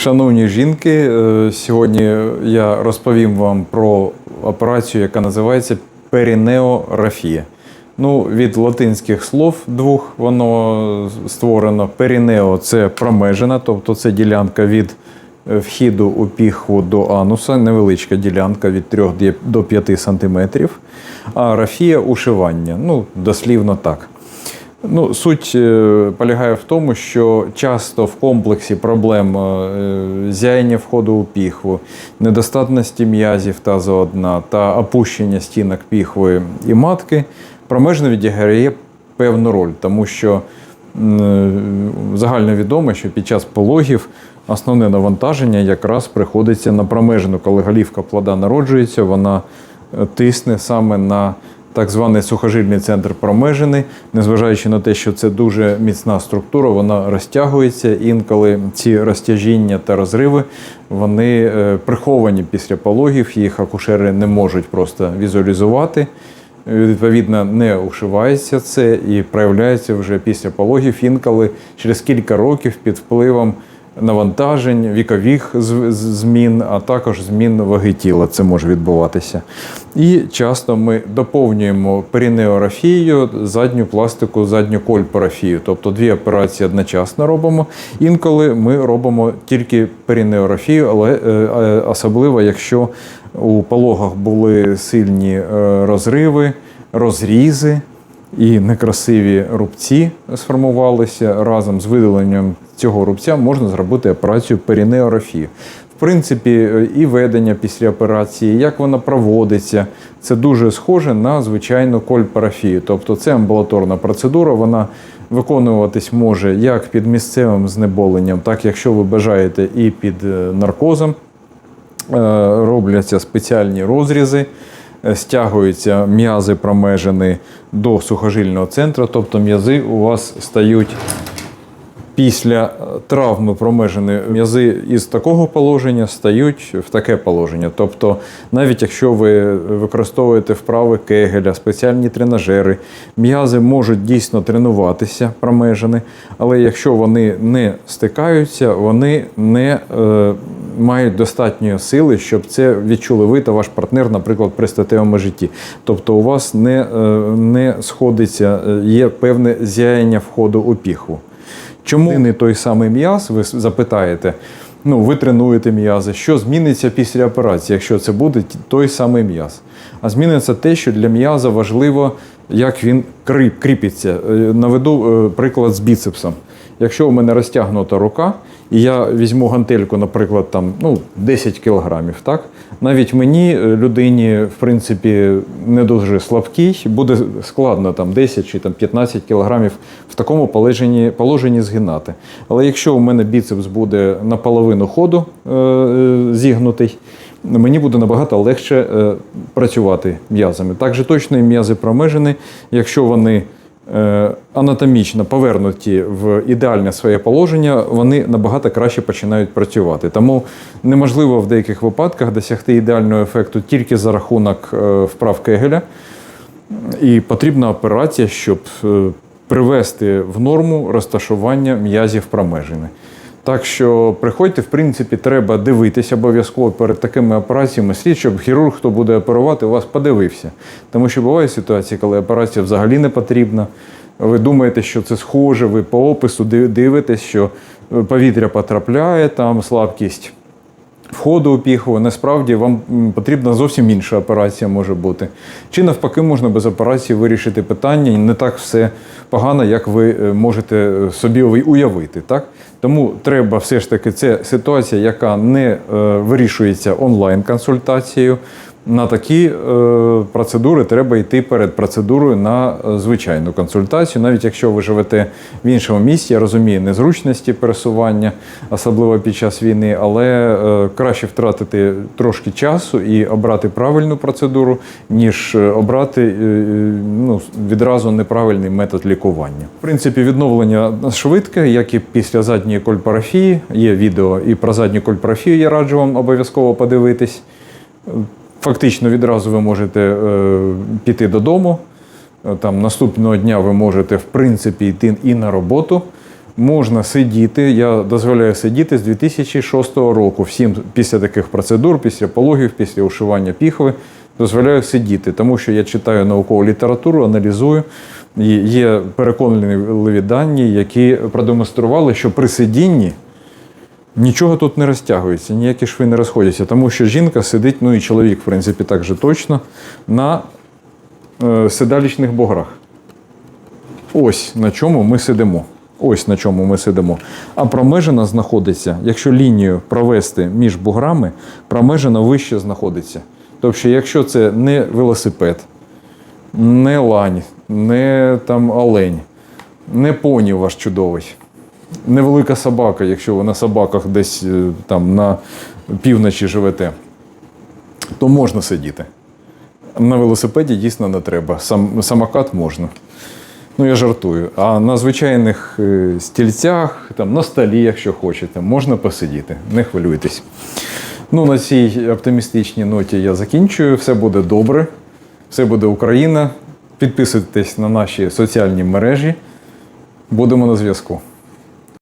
Шановні жінки, е, сьогодні я розповім вам про операцію, яка називається перінеорафія. Ну, від латинських слов двох воно створено. Перінео це промежина, тобто це ділянка від е, вхіду у піхву до ануса, невеличка ділянка від 3 до 5 сантиметрів. А рафія ушивання. Ну, дослівно так. Ну, суть е, полягає в тому, що часто в комплексі проблем е, зяяння входу у піхву, недостатності м'язів тазу дна та опущення стінок піхви і матки промежно відіграє певну роль, тому що е, загально відомо, що під час пологів основне навантаження якраз приходиться на промежину, коли голівка плода народжується, вона тисне саме на так званий сухожильний центр промежини, незважаючи на те, що це дуже міцна структура, вона розтягується. Інколи ці розтяжіння та розриви вони е, приховані після пологів, їх акушери не можуть просто візуалізувати. Відповідно, не ушивається це і проявляється вже після пологів, інколи через кілька років під впливом навантажень, вікових змін, а також змін ваги тіла. Це може відбуватися. І часто ми доповнюємо перінеорафією задню пластику, задню кольпорафію, тобто дві операції одночасно робимо. Інколи ми робимо тільки перінеорафію, але е, е, особливо, якщо у пологах були сильні е, розриви, розрізи і некрасиві рубці сформувалися разом з видаленням цього рубця можна зробити операцію перінеорафії. В принципі, е, і ведення після операції, як вона проводиться, це дуже схоже на звичайну кольпарафію. Тобто це амбулаторна процедура, вона виконуватись може як під місцевим знеболенням, так якщо ви бажаєте, і під е, наркозом. Е, робляться спеціальні розрізи, стягуються м'язи промежини до сухожильного центру, тобто м'язи у вас стають після е, травми промежини м'язи із такого положення стають в таке положення. Тобто, навіть якщо ви використовуєте вправи кегеля, спеціальні тренажери, м'язи можуть дійсно тренуватися промежини, але якщо вони не стикаються, вони не е, мають достатньої сили, щоб це відчули ви та ваш партнер, наприклад, при статевому житті. Тобто у вас не, е, не сходиться, е, є певне зяяння входу у піхву. Чому не той самий м'яз? Ви запитаєте. Ну, ви тренуєте м'язи. Що зміниться після операції, якщо це буде той самий м'яз? А зміниться те, що для м'яза важливо, як він кріп, кріпиться. Е, Наведу е, приклад з біцепсом. Якщо у мене розтягнута рука, і я візьму гантельку, наприклад, там, ну, 10 кілограмів, так? навіть мені, е, людині, в принципі, не дуже слабкій, буде складно там, 10 чи там, 15 кілограмів в такому положенні, положенні згинати. Але якщо у мене біцепс буде наполовину ходу е, е, зігнутий, мені буде набагато легше е, працювати м'язами. Так же точно і м'язи промежини, якщо вони анатомічно повернуті в ідеальне своє положення, вони набагато краще починають працювати. Тому неможливо в деяких випадках досягти ідеального ефекту тільки за рахунок е, вправ Кегеля. І потрібна операція, щоб е, привести в норму розташування м'язів промежини. Так що приходьте, в принципі, треба дивитися обов'язково перед такими операціями слід, щоб хірург, хто буде оперувати, у вас подивився. Тому що бувають ситуації, коли операція взагалі не потрібна. Ви думаєте, що це схоже, ви по опису див- дивитесь, що повітря потрапляє, там слабкість входу у насправді вам потрібна зовсім інша операція може бути. Чи навпаки, можна без операції вирішити питання, і не так все погано, як ви е, можете е, собі уявити. Так? Тому треба все ж таки, це ситуація, яка не е, вирішується онлайн-консультацією. На такі е, процедури треба йти перед процедурою на е, звичайну консультацію, навіть якщо ви живете в іншому місті, я розумію незручності пересування, особливо під час війни, але е, краще втратити трошки часу і обрати правильну процедуру, ніж е, обрати е, ну, відразу неправильний метод лікування. В принципі, відновлення швидке, як і після задньої кольпарафії. Є відео і про задню кольпарафію я раджу вам обов'язково подивитись. Фактично відразу ви можете е, піти додому. Е, Там наступного дня ви можете в принципі йти і на роботу. можна сидіти. Я дозволяю сидіти з 2006 року. Всім після таких процедур, після пологів, після ушивання піхви, дозволяю сидіти, тому що я читаю наукову літературу, аналізую. І є переконливі дані, які продемонстрували, що при сидінні нічого тут не розтягується, ніякі шви не розходяться, тому що жінка сидить, ну і чоловік, в принципі, так же точно, на е, седалічних буграх. Ось на чому ми сидимо. Ось на чому ми сидимо. А промежина знаходиться, якщо лінію провести між буграми, промежина вище знаходиться. Тобто, якщо це не велосипед, не лань, не там олень, не поні ваш чудовий, невелика собака, якщо ви на собаках десь е, там на півночі живете, то можна сидіти. На велосипеді дійсно не треба. Сам, самокат можна. Ну, я жартую. А на звичайних е, стільцях, там, на столі, якщо хочете, можна посидіти. Не хвилюйтесь. Ну, на цій оптимістичній ноті я закінчую. Все буде добре. Все буде Україна. Підписуйтесь на наші соціальні мережі. Будемо на зв'язку.